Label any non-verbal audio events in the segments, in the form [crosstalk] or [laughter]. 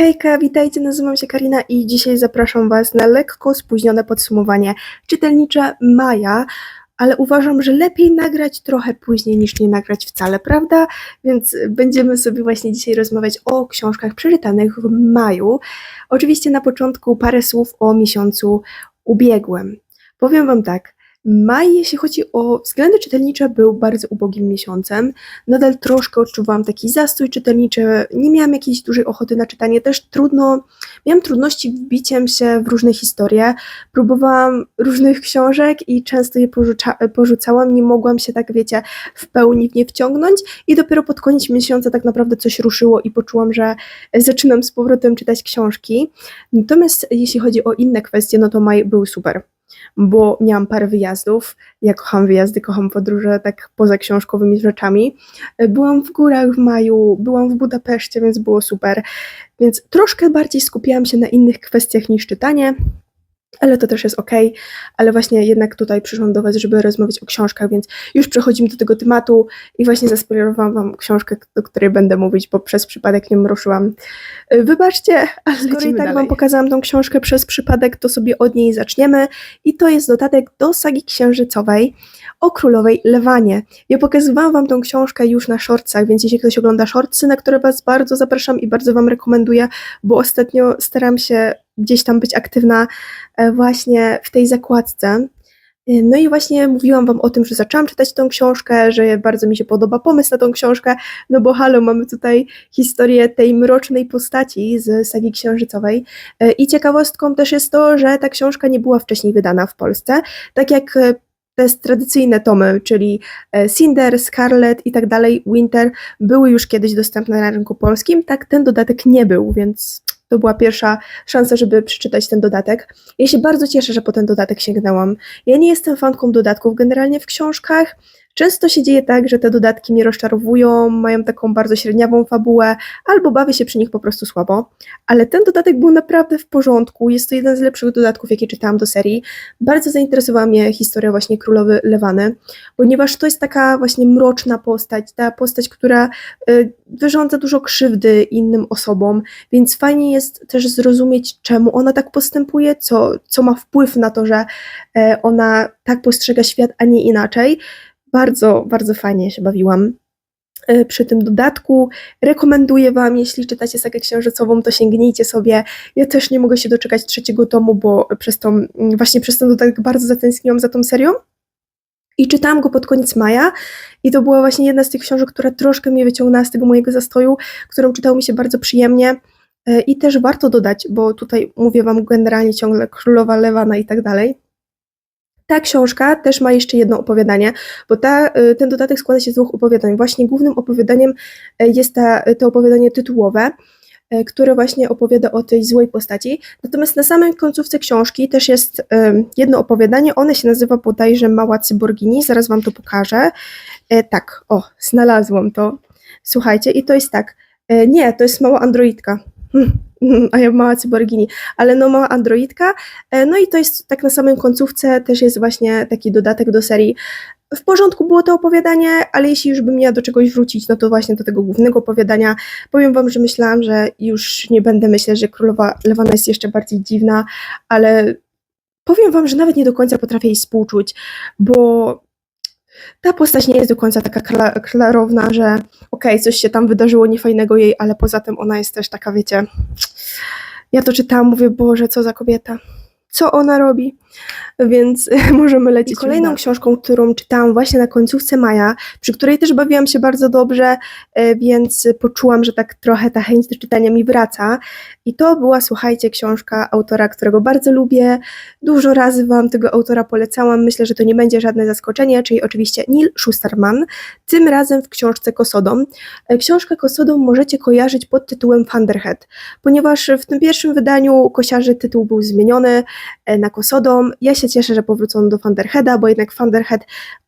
Hejka, witajcie, nazywam się Karina i dzisiaj zapraszam Was na lekko spóźnione podsumowanie czytelnicze Maja, ale uważam, że lepiej nagrać trochę później niż nie nagrać wcale, prawda? Więc będziemy sobie właśnie dzisiaj rozmawiać o książkach przeczytanych w maju. Oczywiście na początku parę słów o miesiącu ubiegłym. Powiem Wam tak, Maj, jeśli chodzi o względy czytelnicze, był bardzo ubogim miesiącem. Nadal troszkę odczuwałam taki zastój czytelniczy, nie miałam jakiejś dużej ochoty na czytanie, też trudno, miałam trudności wbiciem się w różne historie. Próbowałam różnych książek i często je porzuca, porzucałam, nie mogłam się tak, wiecie, w pełni w nie wciągnąć i dopiero pod koniec miesiąca tak naprawdę coś ruszyło i poczułam, że zaczynam z powrotem czytać książki. Natomiast jeśli chodzi o inne kwestie, no to maj był super bo miałam parę wyjazdów. Ja kocham wyjazdy, kocham podróże tak poza książkowymi rzeczami. Byłam w górach w maju, byłam w Budapeszcie, więc było super. Więc troszkę bardziej skupiałam się na innych kwestiach niż czytanie. Ale to też jest ok, ale właśnie jednak tutaj przyszłam do Was, żeby rozmawiać o książkach, więc już przechodzimy do tego tematu i właśnie zaspoilerowałam Wam książkę, o której będę mówić, bo przez przypadek nią ruszyłam. Wybaczcie, ale skoro i tak dalej. Wam pokazałam tą książkę przez przypadek, to sobie od niej zaczniemy i to jest dodatek do sagi księżycowej o królowej Lewanie. Ja pokazywałam Wam tą książkę już na shortsach, więc jeśli ktoś ogląda shortsy, na które Was bardzo zapraszam i bardzo Wam rekomenduję, bo ostatnio staram się gdzieś tam być aktywna e, właśnie w tej zakładce. E, No i właśnie mówiłam Wam o tym, że zaczęłam czytać tą książkę, że bardzo mi się podoba pomysł na tą książkę, no bo halo, mamy tutaj historię tej mrocznej postaci z sagi księżycowej. E, I ciekawostką też jest to, że ta książka nie była wcześniej wydana w Polsce, tak jak te tradycyjne tomy, czyli Cinder, Scarlet i tak dalej, Winter, były już kiedyś dostępne na rynku polskim, tak ten dodatek nie był, więc to była pierwsza szansa, żeby przeczytać ten dodatek. Ja się bardzo cieszę, że po ten dodatek sięgnęłam. Ja nie jestem fanką dodatków generalnie w książkach. Często się dzieje tak, że te dodatki mnie rozczarowują, mają taką bardzo średniawą fabułę, albo bawię się przy nich po prostu słabo. Ale ten dodatek był naprawdę w porządku. Jest to jeden z lepszych dodatków, jakie czytałam do serii. Bardzo zainteresowała mnie historia właśnie królowy Lewany, ponieważ to jest taka właśnie mroczna postać, ta postać, która y, wyrządza dużo krzywdy innym osobom, więc fajnie jest też zrozumieć, czemu ona tak postępuje, co, co ma wpływ na to, że e, ona tak postrzega świat, a nie inaczej. Bardzo, bardzo fajnie się bawiłam e, przy tym dodatku. Rekomenduję Wam, jeśli czytacie sagę księżycową, to sięgnijcie sobie. Ja też nie mogę się doczekać trzeciego tomu, bo przez tą, właśnie przez ten dodatek bardzo zatęskniłam za tą serią. I czytałam go pod koniec maja i to była właśnie jedna z tych książek, która troszkę mnie wyciągnęła z tego mojego zastoju, którą czytało mi się bardzo przyjemnie. E, I też warto dodać, bo tutaj mówię Wam generalnie ciągle Królowa Lewana i tak dalej. Ta książka też ma jeszcze jedno opowiadanie, bo ta, y, ten dodatek składa się z dwóch opowiadań. Właśnie głównym opowiadaniem e, jest ta, to opowiadanie tytułowe, które właśnie opowiada o tej złej postaci. Natomiast na samej końcówce książki też jest jedno opowiadanie, one się nazywa bodajże Mała Cyborgini, zaraz Wam to pokażę. Tak, o, znalazłam to. Słuchajcie, i to jest tak, nie, to jest mała androidka. [laughs] A ja mała cyborgini, ale no mała androidka. E, No i to jest tak na samym końcówce też jest właśnie taki dodatek do serii. W porządku było to opowiadanie, ale jeśli już bym miała do czegoś wrócić, no to właśnie do tego głównego opowiadania. Powiem wam, że myślałam, że już nie będę myśleć, że Królowa Lewana jest jeszcze bardziej dziwna, ale powiem wam, że nawet nie do końca potrafię jej współczuć, bo ta postać nie jest do końca taka kla- klarowna, że okej, coś się tam wydarzyło niefajnego jej, ale poza tym ona jest też taka, wiecie, ja to czytałam, mówię, Boże, co za kobieta, co ona robi, więc [laughs] możemy lecieć. Kolejną dalej. książką, którą czytałam właśnie na końcówce maja, przy której też bawiłam się bardzo dobrze, e, więc poczułam, że tak trochę ta chęć do czytania mi wraca i to była, słuchajcie, książka autora, którego bardzo lubię, dużo razy Wam tego autora polecałam, myślę, że to nie będzie żadne zaskoczenie, czyli oczywiście Neil Schusterman, tym razem w książce Kosodom. E, Książkę Kosodom możecie kojarzyć pod tytułem Thunderhead, ponieważ w tym pierwszym wydaniu kosiarzy tytuł był zmieniony na Kosodom. Ja się cieszę, że powrócono do Thunderheada, bo jednak Thunderhead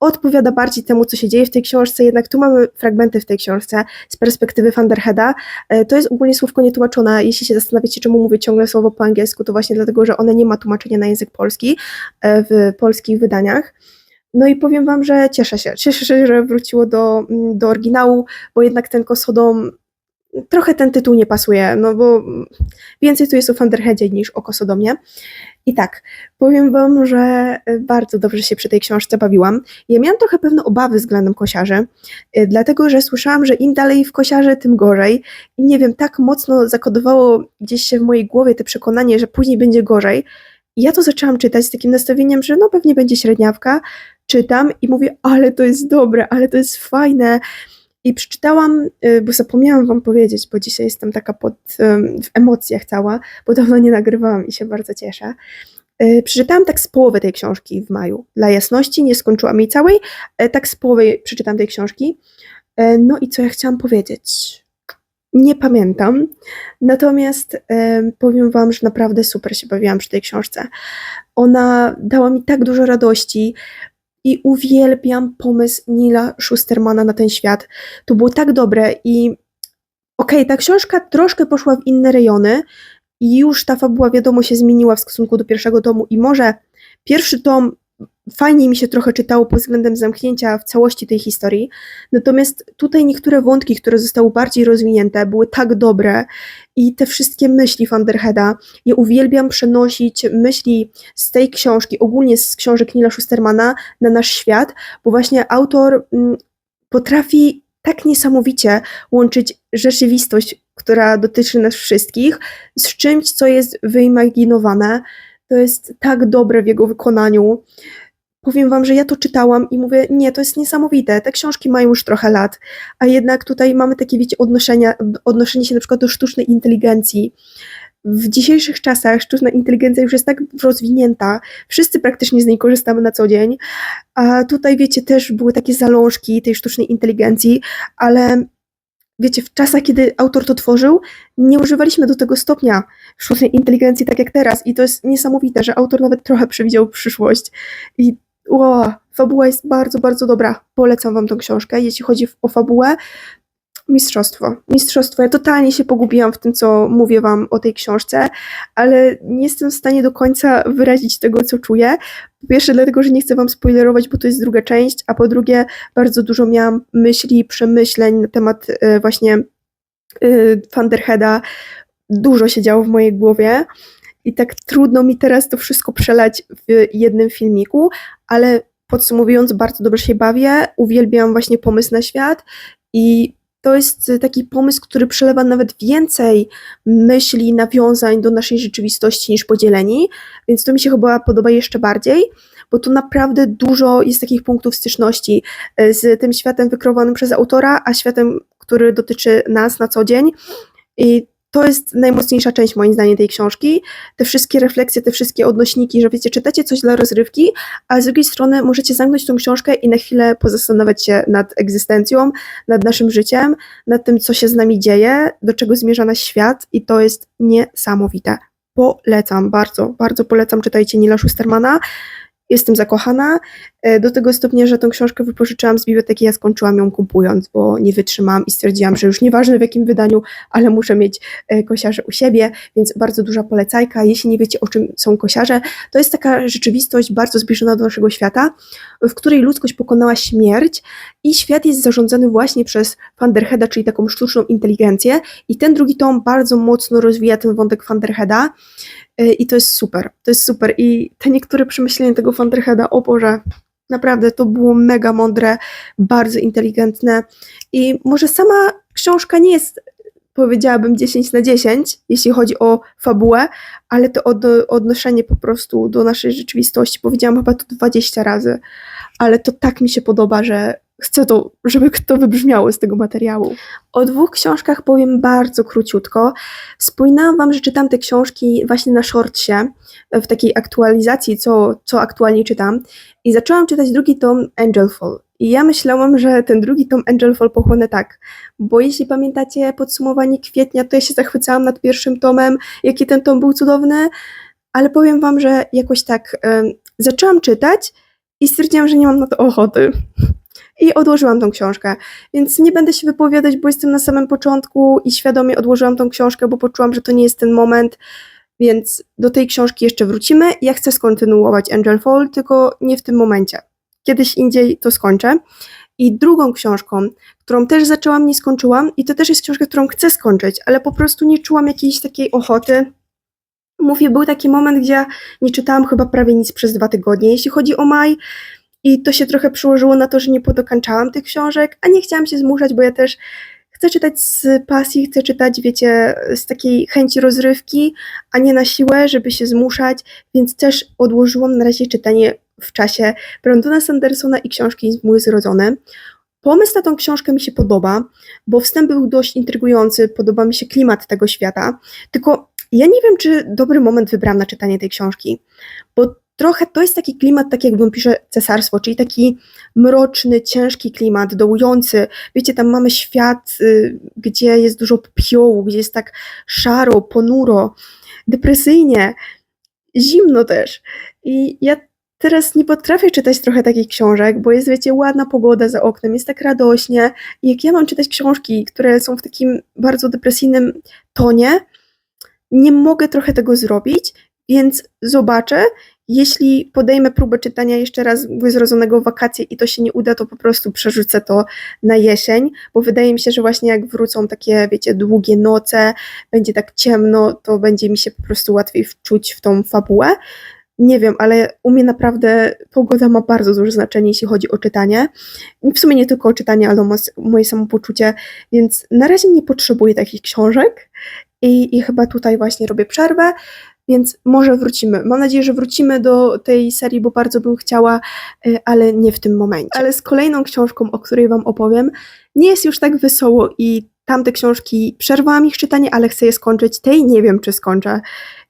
odpowiada bardziej temu, co się dzieje w tej książce, jednak tu mamy fragmenty w tej książce z perspektywy Thunderheada. E, To jest ogólnie słówko nietłumaczone, jeśli się zastanawiacie, czemu mówię ciągle słowo po angielsku, to właśnie dlatego, że one nie ma tłumaczenia na język polski e, w polskich wydaniach. No i powiem Wam, że cieszę się. Cieszę się, że wróciło do, mm, do oryginału, bo jednak ten Kosodom trochę ten tytuł nie pasuje, no bo więcej tu jest o Thunderheadzie niż o Kosodomie. I tak, powiem wam, że bardzo dobrze się przy tej książce bawiłam. Ja miałam trochę pewne obawy względem kosiarzy, e, dlatego że słyszałam, że im dalej w kosiarze, tym gorzej. I nie wiem, tak mocno zakodowało gdzieś się w mojej głowie to przekonanie, że później będzie gorzej. I ja to zaczęłam czytać z takim nastawieniem, że no pewnie będzie średniawka. Czytam i mówię, ale to jest dobre, ale to jest fajne. I przeczytałam, y, bo zapomniałam wam powiedzieć, bo dzisiaj jestem taka pod, w emocjach cała, bo dawno nie nagrywałam i się bardzo cieszę. Y, Przeczytałam tak z połowy tej książki w maju. Dla jasności nie skończyłam jej całej, e, tak z połowy przeczytam tej książki. E, No i co ja chciałam powiedzieć? Nie pamiętam. Natomiast em, powiem wam, że naprawdę super się bawiłam przy tej książce. Ona dała mi tak dużo radości i uwielbiam pomysł Nila Schustermana na ten świat. To było tak dobre i okej, ta książka troszkę poszła w inne rejony i już ta fabuła wiadomo się zmieniła w stosunku do pierwszego tomu i może pierwszy tom fajnie mi się trochę czytało pod względem zamknięcia w całości tej historii, natomiast tutaj niektóre wątki, które zostały bardziej rozwinięte, były tak dobre i te wszystkie myśli Vanderheada, ja uwielbiam przenosić myśli z tej książki, ogólnie z książek Nila Schustermana na nasz świat, bo właśnie autor mm, potrafi tak niesamowicie łączyć rzeczywistość, która dotyczy nas wszystkich, z czymś, co jest wyimaginowane. To jest tak dobre w jego wykonaniu. Powiem wam, że ja to czytałam i mówię, nie, to jest niesamowite. Te książki mają już trochę lat, a jednak tutaj mamy takie, wiecie, odnoszenia, odnoszenie się na przykład do sztucznej inteligencji. W dzisiejszych czasach sztuczna inteligencja już jest tak rozwinięta, wszyscy praktycznie z niej korzystamy na co dzień, a tutaj, wiecie, też były takie zalążki tej sztucznej inteligencji, ale wiecie, w czasach, kiedy autor to tworzył, nie używaliśmy do tego stopnia sztucznej inteligencji tak jak teraz i to jest niesamowite, że autor nawet trochę przewidział przyszłość i Ło, fabuła jest bardzo, bardzo dobra. Polecam wam tą książkę. Jeśli chodzi o fabułę, mistrzostwo. Mistrzostwo. Ja totalnie się pogubiłam w tym, co mówię wam o tej książce, ale nie jestem w stanie do końca wyrazić tego, co czuję. Po pierwsze, dlatego, że nie chcę wam spoilerować, bo to jest druga część, a po drugie, bardzo dużo miałam myśli, przemyśleń na temat e, właśnie y, Thunderheada. Dużo się działo w mojej głowie. I tak trudno mi teraz to wszystko przelać w jednym filmiku, ale podsumowując, bardzo dobrze się bawię. Uwielbiam właśnie pomysł na świat i to jest taki pomysł, który przelewa nawet więcej myśli, nawiązań do naszej rzeczywistości niż podzieleni, więc to mi się chyba podoba jeszcze bardziej, bo tu naprawdę dużo jest takich punktów styczności e, z tym światem wykreowanym przez autora, a światem, który dotyczy nas na co dzień. I to jest najmocniejsza część moim zdaniem tej książki. Te wszystkie refleksje, te wszystkie odnośniki, że wiecie, czytacie coś dla rozrywki, a z drugiej strony możecie zamknąć tą książkę i na chwilę pozastanawiać się nad egzystencją, nad naszym życiem, nad tym, co się z nami dzieje, do czego zmierza nasz świat i to jest niesamowite. Polecam, bardzo, bardzo polecam, czytajcie Nila Schustermana. Jestem zakochana e, do tego stopnia, że tą książkę wypożyczyłam z biblioteki, ja skończyłam ją kupując, bo nie wytrzymałam i stwierdziłam, że już nieważne w jakim wydaniu, ale muszę mieć e, kosiarze u siebie, więc bardzo duża polecajka. Jeśli nie wiecie o czym są kosiarze, to jest taka rzeczywistość bardzo zbliżona do naszego świata, w której ludzkość pokonała śmierć i świat jest zarządzany właśnie przez Vanderheada, czyli taką sztuczną inteligencję i ten drugi tom bardzo mocno rozwija ten wątek Vanderheada Y, I to jest super, to jest super. I te niektóre przemyślenia tego Vanderheada, o Boże, naprawdę to było mega mądre, bardzo inteligentne. I może sama książka nie jest, powiedziałabym, 10 na 10, jeśli chodzi o fabułę, ale to od, odnoszenie po prostu do naszej rzeczywistości, powiedziałam chyba to 20 razy, ale to tak mi się podoba, że chcę to, żeby to wybrzmiało z tego materiału. O dwóch książkach powiem bardzo króciutko. Wspominałam Wam, że czytam te książki właśnie na shortsie, w takiej aktualizacji, co, co aktualnie czytam. I zaczęłam czytać drugi tom Angelfall. I ja myślałam, że ten drugi tom Angelfall pochłonę tak, bo jeśli pamiętacie podsumowanie kwietnia, to ja się zachwycałam nad pierwszym tomem, jaki ten tom był cudowny, ale powiem Wam, że jakoś tak um, zaczęłam czytać i stwierdziłam, że nie mam na to ochoty i odłożyłam tą książkę. Więc nie będę się wypowiadać, bo jestem na samym początku i świadomie odłożyłam tą książkę, bo poczułam, że to nie jest ten moment. Więc do tej książki jeszcze wrócimy. Ja chcę skontynuować Angel Fall, tylko nie w tym momencie. Kiedyś indziej to skończę. I drugą książką, którą też zaczęłam, nie skończyłam, i to też jest książka, którą chcę skończyć, ale po prostu nie czułam jakiejś takiej ochoty. Mówię, był taki moment, gdzie nie czytałam chyba prawie nic przez dwa tygodnie, jeśli chodzi o maj. I to się trochę przyłożyło na to, że nie podokańczałam tych książek, a nie chciałam się zmuszać, bo ja też chcę czytać z pasji, chcę czytać, wiecie, z takiej chęci rozrywki, a nie na siłę, żeby się zmuszać, więc też odłożyłam na razie czytanie w czasie Brandona Sandersona i książki Mój Zrodzony. Pomysł na tą książkę mi się podoba, bo wstęp był dość intrygujący, podoba mi się klimat tego świata, tylko ja nie wiem, czy dobry moment wybrałam na czytanie tej książki, bo trochę to jest taki klimat, tak jak pisze cesarstwo, czyli taki mroczny, ciężki klimat, dołujący. Wiecie, tam mamy świat, y, gdzie jest dużo popiołu, gdzie jest tak szaro, ponuro, depresyjnie, zimno też. I ja teraz nie potrafię czytać trochę takich książek, bo jest, wiecie, ładna pogoda za oknem, jest tak radośnie. I jak ja mam czytać książki, które są w takim bardzo depresyjnym tonie, nie mogę trochę tego zrobić, więc zobaczę. Jeśli podejmę próbę czytania jeszcze raz Wyzrodzonego w wakacje i to się nie uda, to po prostu przerzucę to na jesień, bo wydaje mi się, że właśnie jak wrócą takie, wiecie, długie noce, będzie tak ciemno, to będzie mi się po prostu łatwiej wczuć w tą fabułę. Nie wiem, ale u mnie naprawdę pogoda ma bardzo duże znaczenie, jeśli chodzi o czytanie. W sumie nie tylko o czytanie, ale o moje samopoczucie, więc na razie nie potrzebuję takich książek i, i chyba tutaj właśnie robię przerwę. Więc może wrócimy. Mam nadzieję, że wrócimy do tej serii, bo bardzo bym chciała, y, ale nie w tym momencie. Ale z kolejną książką, o której Wam opowiem, nie jest już tak wesoło i tamte książki przerwałam ich czytanie, ale chcę je skończyć. Tej nie wiem, czy skończę.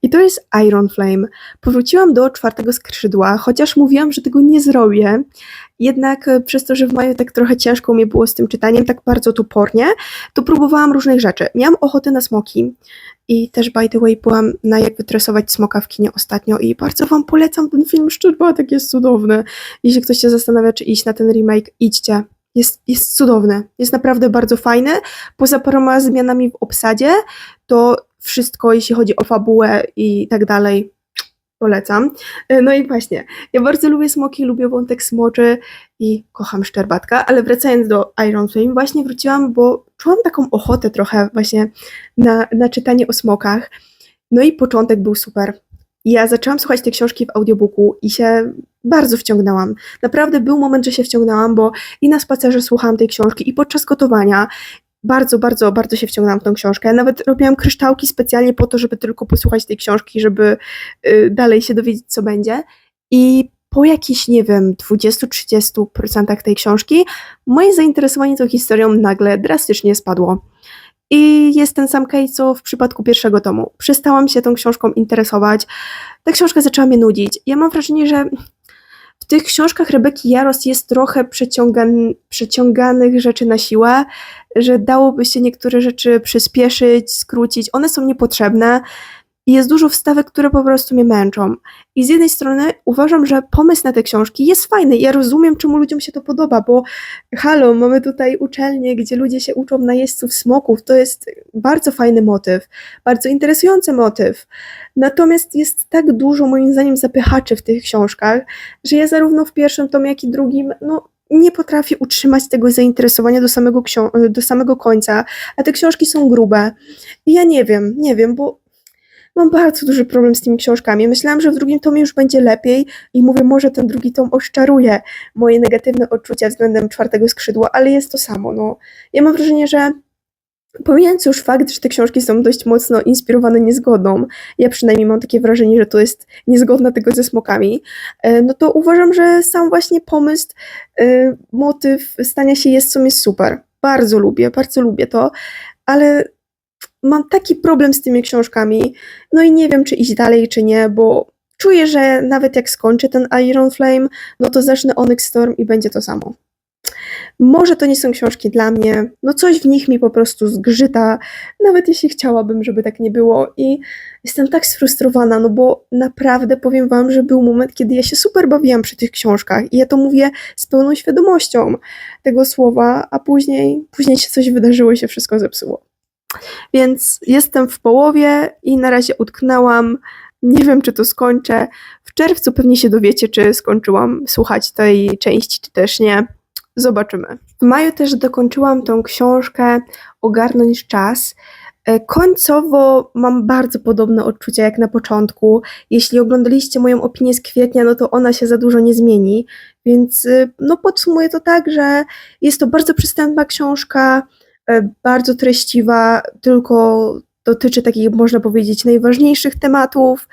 I to jest Iron Flame. Powróciłam do czwartego skrzydła, chociaż mówiłam, że tego nie zrobię. Jednak e, przez to, że w maju tak trochę ciężko mi było z tym czytaniem, tak bardzo topornie, to próbowałam różnych rzeczy. Miałam ochotę na smoki i też by the way byłam na jak wytresować smoka w kinie ostatnio i bardzo wam polecam ten film, Szczerbatek jest cudowny. Jeśli ktoś się zastanawia, czy iść na ten remake, idźcie. Jest, jest cudowny, jest naprawdę bardzo fajny. Poza paroma zmianami w obsadzie, to wszystko, jeśli chodzi o fabułę i tak dalej, polecam. E, No i właśnie, ja bardzo lubię smoki, lubię wątek smoczy i kocham szczerbatka, ale wracając do Iron Flame, właśnie wróciłam, bo czułam taką ochotę trochę właśnie na, na czytanie o smokach. No i początek był super. Ja zaczęłam słuchać tej książki w audiobooku i się bardzo wciągnęłam. Naprawdę był moment, że się wciągnęłam, bo i na spacerze słuchałam tej książki, i podczas gotowania. Bardzo, bardzo, bardzo się wciągnęłam w tą książkę. Nawet robiłam kryształki specjalnie po to, żeby tylko posłuchać tej książki, żeby y, dalej się dowiedzieć, co będzie. I po jakichś, nie wiem, 20-30% tej książki, moje zainteresowanie tą historią nagle drastycznie spadło. I jest ten sam case, co w przypadku pierwszego tomu. Przestałam się tą książką interesować. Ta książka zaczęła mnie nudzić. Ja mam wrażenie, że w tych książkach Rebeki Jaros jest trochę przeciągan, przeciąganych rzeczy na siłę, że dałoby się niektóre rzeczy przyspieszyć, skrócić. One są niepotrzebne i jest dużo wstawek, które po prostu mnie męczą. I z jednej strony uważam, że pomysł na te książki jest fajny. Ja rozumiem, czemu ludziom się to podoba, bo halo, mamy tutaj uczelnię, gdzie ludzie się uczą najeźdźców smoków. To jest bardzo fajny motyw, bardzo interesujący motyw. Natomiast jest tak dużo, moim zdaniem, zapychaczy w tych książkach, że ja zarówno w pierwszym tomie, jak i drugim, no nie potrafię utrzymać tego zainteresowania do samego, do samego końca, a te książki są grube. I ja nie wiem, nie wiem, bo mam bardzo duży problem z tymi książkami. Myślałam, że w drugim tomie już będzie lepiej i mówię, może ten drugi tom oszczaruje moje negatywne odczucia względem czwartego skrzydła, ale jest to samo. No. Ja mam wrażenie, że pomijając już fakt, że te książki są dość mocno inspirowane niezgodną, ja przynajmniej mam takie wrażenie, że to jest niezgodna tego ze smokami, e, no to uważam, że sam właśnie pomysł, e, motyw stania się jest super. Bardzo lubię, bardzo lubię to, ale mam taki problem z tymi książkami, no i nie wiem, czy iść dalej, czy nie, bo czuję, że nawet jak skończę ten Iron Flame, no to zacznę Onyx Storm i będzie to samo. Może to nie są książki dla mnie, no coś w nich mi po prostu zgrzyta, nawet jeśli chciałabym, żeby tak nie było i jestem tak sfrustrowana, no bo naprawdę powiem wam, że był moment, kiedy ja się super bawiłam przy tych książkach i ja to mówię z pełną świadomością tego słowa, a później, później się coś wydarzyło i się wszystko zepsuło. Więc jestem w połowie i na razie utknęłam. Nie wiem, czy to skończę. W czerwcu pewnie się dowiecie, czy skończyłam słuchać tej części, czy też nie. zobaczymy. W maju też dokończyłam tą książkę Ogarnąć czas. E, Końcowo mam bardzo podobne odczucia jak na początku. Jeśli oglądaliście moją opinię z kwietnia, no to ona się za dużo nie zmieni. Więc y, no podsumuję to tak, że jest to bardzo przystępna książka, bardzo treściwa, tylko dotyczy takich, można powiedzieć, najważniejszych tematów.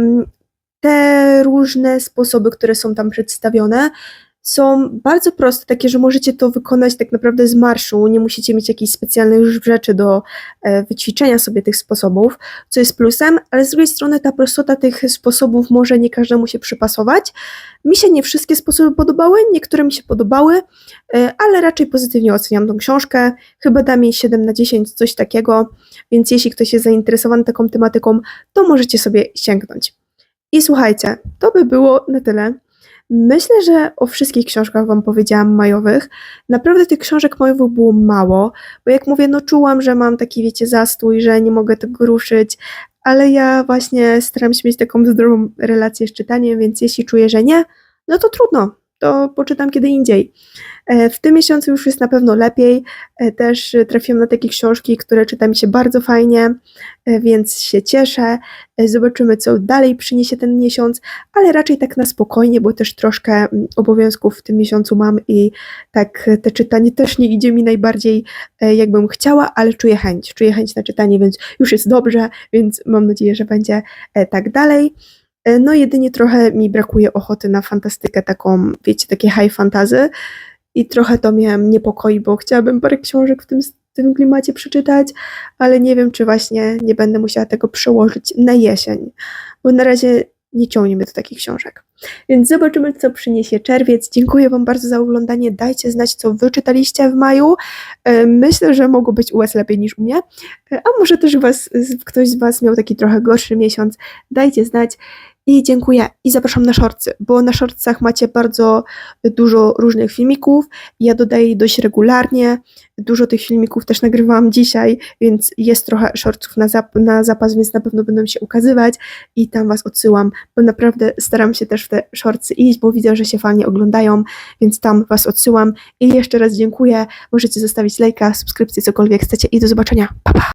Mm, Te różne sposoby, które są tam przedstawione, są bardzo proste, takie, że możecie to wykonać tak naprawdę z marszu, nie musicie mieć jakichś specjalnych rzeczy do e, wyćwiczenia sobie tych sposobów, co jest plusem, ale z drugiej strony ta prostota tych sposobów może nie każdemu się przypasować. Mi się nie wszystkie sposoby podobały, niektóre mi się podobały, e, ale raczej pozytywnie oceniam tą książkę. Chyba dam jej 7 na 10, coś takiego, więc jeśli ktoś jest zainteresowany taką tematyką, to możecie sobie sięgnąć. I słuchajcie, to by było na tyle. Myślę, że o wszystkich książkach Wam powiedziałam majowych. Naprawdę tych książek majowych było mało, bo jak mówię, no czułam, że mam taki, wiecie, zastój, że nie mogę tego ruszyć, ale ja właśnie staram się mieć taką zdrową relację z czytaniem, więc jeśli czuję, że nie, no to trudno, to poczytam kiedy indziej. E, W tym miesiącu już jest na pewno lepiej. E, Też e, trafiłam na takie książki, które czyta mi się bardzo fajnie, więc się cieszę. Zobaczymy, co dalej przyniesie ten miesiąc, ale raczej tak na spokojnie, bo też troszkę mm, obowiązków w tym miesiącu mam i tak te czytanie też nie idzie mi najbardziej jakbym chciała, ale czuję chęć, czuję chęć na czytanie, więc już jest dobrze, więc mam nadzieję, że będzie tak dalej. E, No jedynie trochę mi brakuje ochoty na fantastykę taką, wiecie, takie high fantasy i trochę to mnie niepokoi, bo chciałabym parę książek w tym, w tym klimacie przeczytać, ale nie wiem, czy właśnie nie będę musiała tego przełożyć na jesień, bo na razie nie ciągnie mnie do takich książek. Więc zobaczymy, co przyniesie czerwiec. Dziękuję Wam bardzo za oglądanie. Dajcie znać, co Wy czytaliście w maju. E, Myślę, że mogło być u Was lepiej niż u mnie. E, A może też was, ktoś z Was miał taki trochę gorszy miesiąc. Dajcie znać. I dziękuję. I zapraszam na shortsy, bo na shortsach macie bardzo dużo różnych filmików. Ja dodaję dość regularnie. Dużo tych filmików też nagrywałam dzisiaj, więc jest trochę shortsów na, zap- na zapas, więc na pewno będą się ukazywać i tam Was odsyłam, bo naprawdę staram się też w te shortsy iść, bo widzę, że się fajnie oglądają, więc tam Was odsyłam. I jeszcze raz dziękuję. Możecie zostawić lajka, subskrypcję, cokolwiek chcecie i do zobaczenia. Pa, pa!